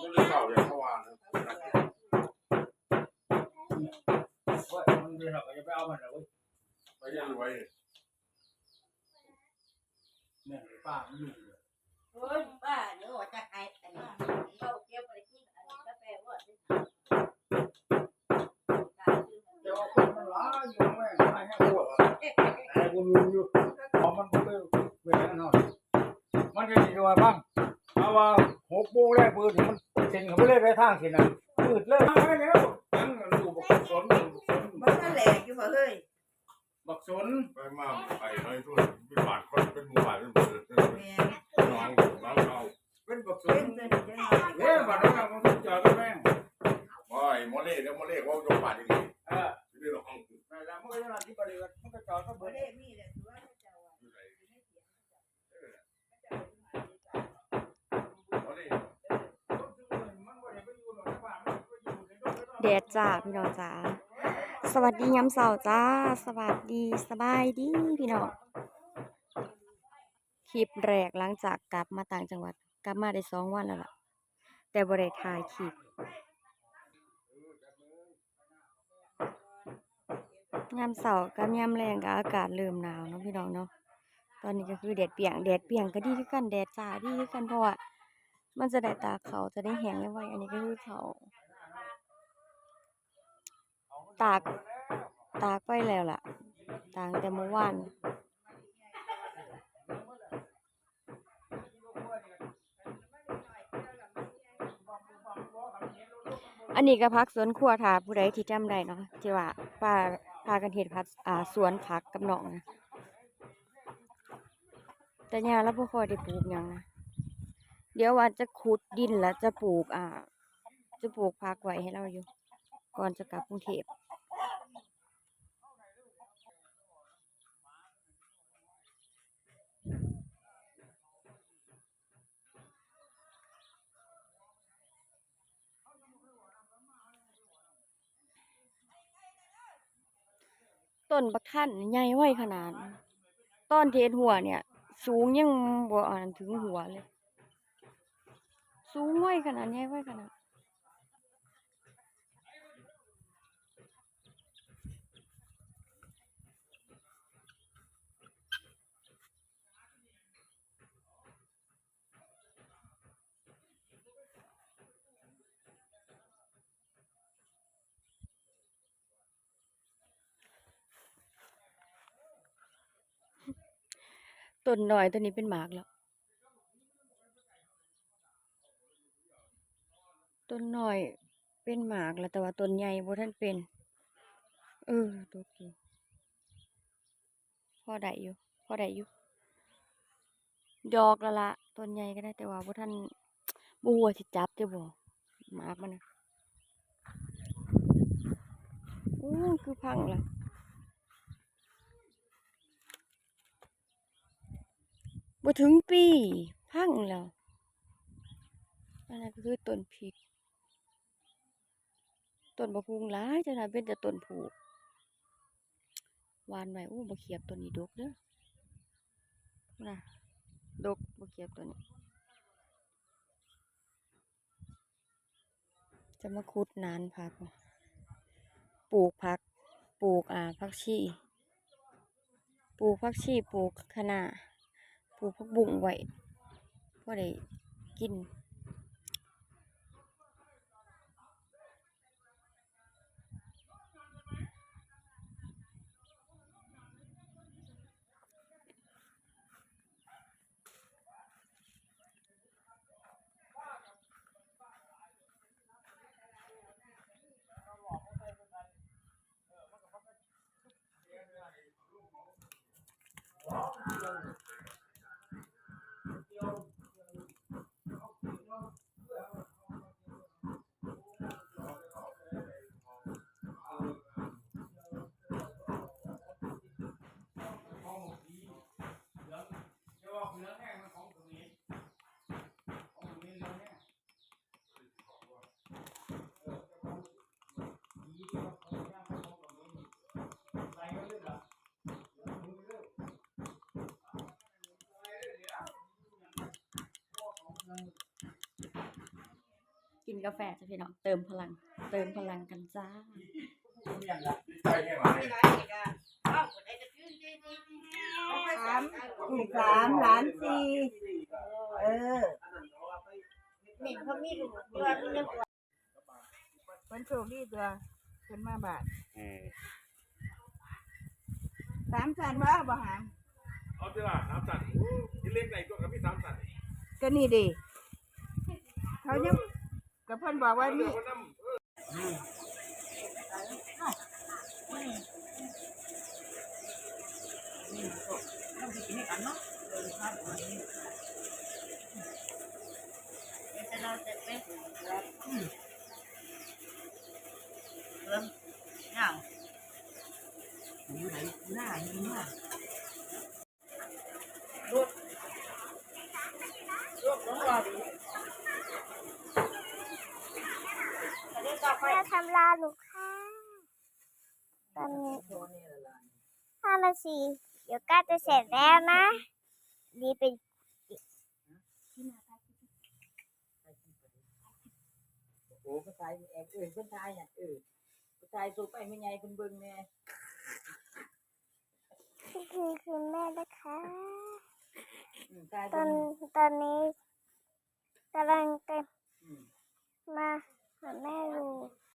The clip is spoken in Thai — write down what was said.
ก็เลยเก่าอย่างเมื่อวานนะเว้ยมันเดือดหรอกอย่าไปเอามันเลยเว้ยไปเรียนรวยเนี่ยป้ามันอยู่ เฮ้ยบ้าเดี๋ยวว่าจะให้อันนี้เราเก็บไปกินอันนี้ก็แปลว่าสิ เจ้าคนมันร้ายอยู่แม่งไม่ให้ปวดแต่กูรู้อยู่ของมันก็เลยเวลาหน่อยมันจะดีกว่าบ้างเอาว่าหกโมงแรกปืนมันเซ็นเขาไม่ได้ไป ทางเซ็นนะปืดเลยมาแล้วตั้งดูบักสนบักสนมันก็แหลกอยู่บ่เฮ้ยบักสนไปมาไปน้อยทุนเป็นบาทคนเป็นหมู่บ้านเป็นหมู่บ้านแม่น้องน้องเขาเป็นบักสเป็นนเป็นจังไงเอ๊ะบัดนั้นมันต้องจอดกันแม่งว่าไอ้โมเล่เนี่ยโมเล่เขาโยกบาทอย่างนี้เออนี่หรอกแต่แล้วมันก็ยังที่บริเวณมันก็จอดก็บ่เบิด ได้มีแหละตัวเจ้าว่า โมเล่ แดดจ้าพี่น้องจ้าสวัสดีย้ำเสาร์จ้า สวัสดีสบายดีพี่น้องคลิปแรกหลังจากกลับมาต่างจังหวัด กลับมาได้สองวันแล้วล่ะ แต่บริถ่ายคลิปยามเสาร์กับยามแรงกับอากาศเริ่มหนาวเนาะพี่น้องเนาะตอนนี้ก็คือแดดเปียงแดดเปียงก็ดีคือกันแดดจ้าดีคือกันเพราะว่ามันจะได้ตาเขาจะได้แห้งไวๆอันนี้ก็คือเขา ตาก ตากไปแล้วล่ะ ตากแต่เมื่อวานอันนี้ก็พักสวนครัวถาผู้ใดที่จำได้เนาะที่ว่าป้าพากันเฮ็ดพักอ่าสวนผักกับน้องนะแต่ยาแล้วบ่ค่อยได้ปลูกยังนะเดี๋ยวว่าจะขุดดินแล้วจะปลูกอ่า จะปลูกผักไว้ให้เราอยู่ ก่อนจะกลับกรุงเทพ ต้นบักท่านใหญ่ไว้ขนาดต้นเทศหัวเนี่ย สูงยังบ่อ่านถึงหัวเลย สูงไว้ขนาดใหญ่ไว้ขนาด ต้นหน้อยตัวนี้เป็นหมากแล้ว ต้นหน้อยเป็นหมากแล้วแต่ว่าต้นใหญ่บ่ทันเป็น เออตกอยู่พอได้อยู่พ่อได้อยู่ดอกละละต้นใหญ่ก็ได้แต่ว่าบ่ทันบ่ฮู้ว่าสิจับจะบ่หมากมันนะอู้คือพังแล้ว บ่ถึงปีพังแล้วอันนั้นก็คือต้นพริกต้นบะพุงหลายจังนั้นเป็นแต่ต้นผูกหวานไว้อู้บ่เขียบต้นนี้ดกเด้อน่ะดกบ่เขียบต้นนี้ จะมาขุดนานผัก ปลูกผัก ปลูกอ่าผักชี ปลูกผักชีปลูกคะน้า ปลูกผักบุ้งไว้พอได้กิน กินกาแฟจ้ะพี่น้องเติมพลัง เติมพลังกันจ้าดีใจแค่ไหนสามลูกสามหลานสี่เออนี่เขามีลูกตัวนึงตัวมันโชคดีตัวเพิ่นมาบาทอืมสามสันว่าบ่หามเอาสิล่ะสามสันที่เล็กไหนตัวกับพี่สามสันก็นี่ดิเขายังกับ เพิ่นบอกว่าเรื่มีองคนน้ำเออเราจะไปเริ่มเงา แม่ ทำลาลูกค้าตอนนี้ห้านาทีเดี๋ยวก็จะเสร็จแล้วนะดีเป็นโอ้ผู้ชายแอบเอื่นผู้ชายน่ะเออผู้ชายสูไปไม่ไงเพิ่นเบิ่งแน่นี่คือคุณแม่นะคะอืมชายตเพิ่อนนตอนนี้กำลังเต็มอืมมาหาแม่ดูอ